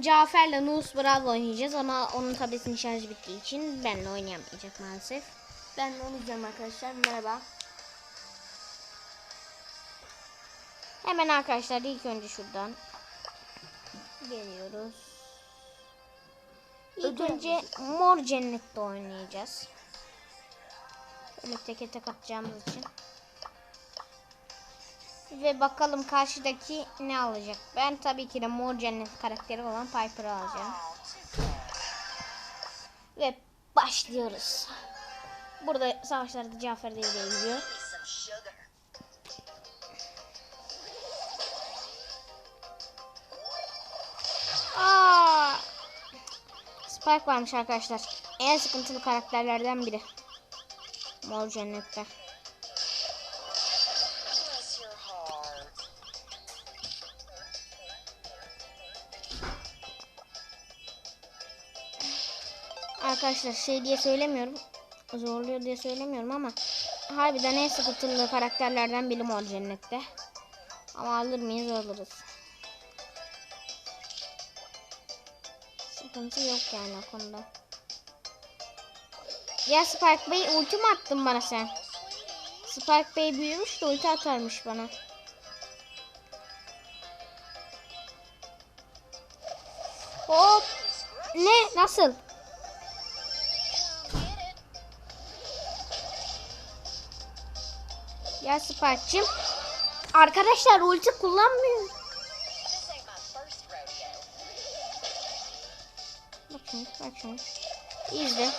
Cafer'le Nus Brawl oynayacağız ama onun tabletin şarjı bittiği için benle oynayamayacak maalesef. Ben de oynayacağım arkadaşlar. Merhaba. Hemen arkadaşlar ilk önce şuradan geliyoruz. İlk Ödül önce Mor Cennet'te oynayacağız. Böyle teke tek atacağımız için. Ve bakalım karşıdaki ne alacak. Ben tabii ki de Mor Cennet karakteri olan Piper'ı alacağım. Ve başlıyoruz. Burada savaşlarda Cafer devreye giriyor. Aa! Spike varmış arkadaşlar. En sıkıntılı karakterlerden biri. Mor Cennet'te. Arkadaşlar şey diye söylemiyorum. Zorluyor diye söylemiyorum ama harbiden en sıkıntılı karakterlerden biri Mor Cennet'te. Ama alır mıyız alırız. Sıkıntı yok yani o konuda. Ya Spike Bey ulti mi attın bana sen? Spike Bey büyümüş de ulti atarmış bana. Hop. Ne? Nasıl? Ya Spike'cim. Arkadaşlar ulti kullanmıyor. This ain't my first rodeo. Bak şimdi, bak şimdi. İzle.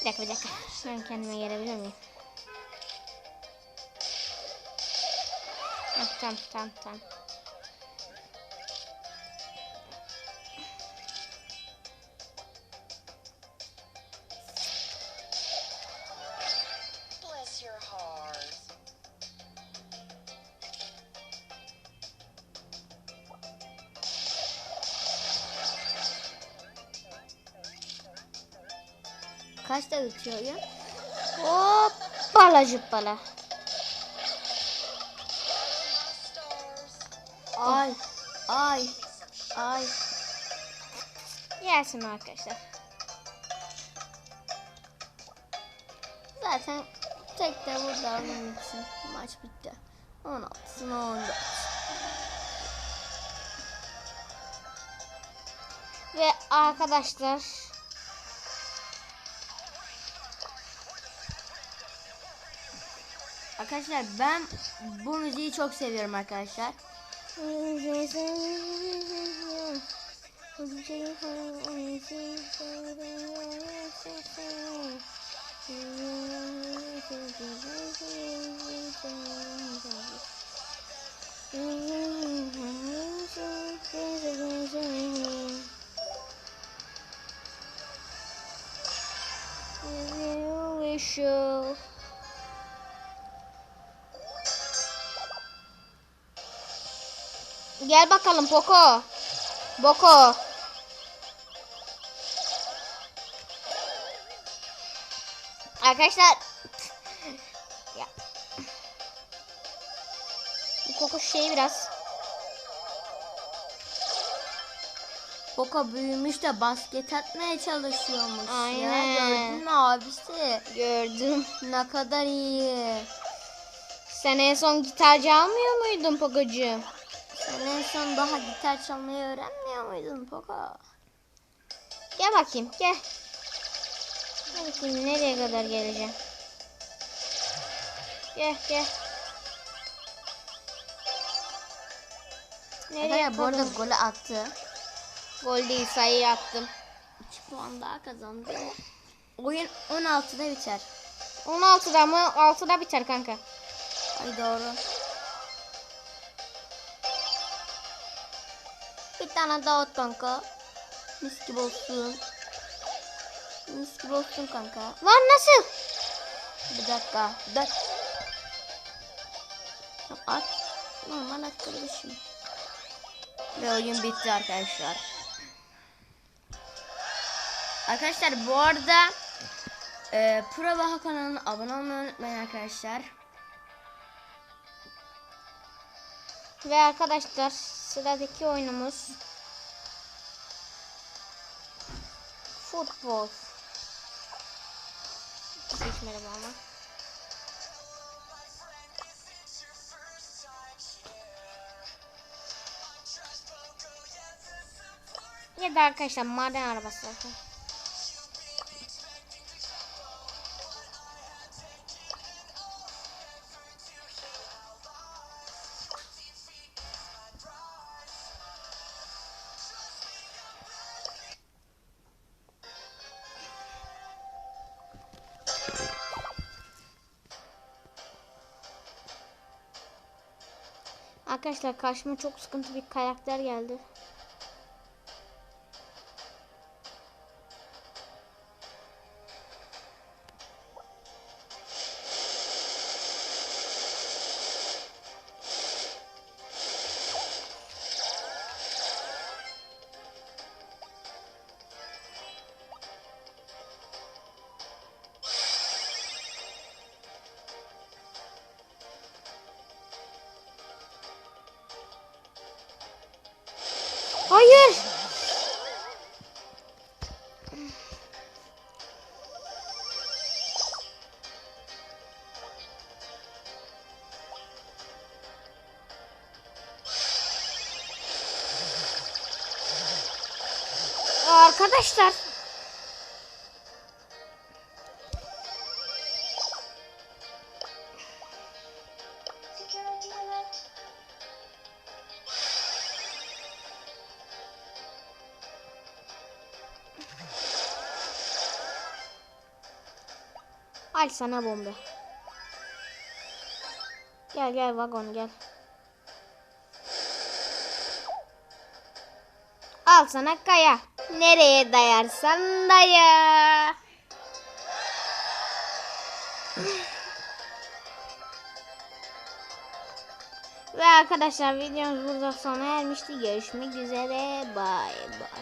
Bir dakika bir dakika. Ben kendime gelebilir miyim? Tamam tamam tamam. Kaçta bitiyor oyun? Hop bala cıppala. Stars. Ay. Ay. Ay. Gelsin arkadaşlar. Zaten tek de burada için maç bitti. 16'sına 14. Ve arkadaşlar Arkadaşlar ben bu müziği çok seviyorum arkadaşlar. Show. Gel bakalım Poco. Boko. Arkadaşlar ya. Bu koku şey biraz Boka büyümüş de basket atmaya çalışıyormuş ya. Aynen. Gördün mü abisi? gördüm. Ne kadar iyi. Sen en son gitarcı almıyor muydun Pococuğum? Sen en son daha gitar çalmayı öğrenmiyor muydun Poka? Gel bakayım gel. Gel bakayım nereye kadar geleceğim. Gel gel. Nereye Arkadaşlar bu arada golü attı. Gol değil sayı attım. 3 puan daha kazandı. Oyun 16'da biter. 16'da mı? 6'da biter kanka. Ay doğru. Tane daha at kanka. Mis gibi olsun. Mis gibi olsun kanka. Lan nasıl? Bir dakika. Bir dakika. At. Normal at kardeşim. Ve oyun bitti arkadaşlar. Arkadaşlar bu arada e, Pro Baha kanalına abone olmayı unutmayın arkadaşlar. Ve arkadaşlar sıradaki oyunumuz futbol. Seçmedim ama. Ya da arkadaşlar maden arabası. Arkadaşlar karşıma çok sıkıntı bir karakter geldi. Hayır. Arkadaşlar. Al sana bomba. Gel gel vagon gel. Al sana kaya. Nereye dayarsan daya. Ve arkadaşlar videomuz burada sona ermişti. Görüşmek üzere. Bye bye.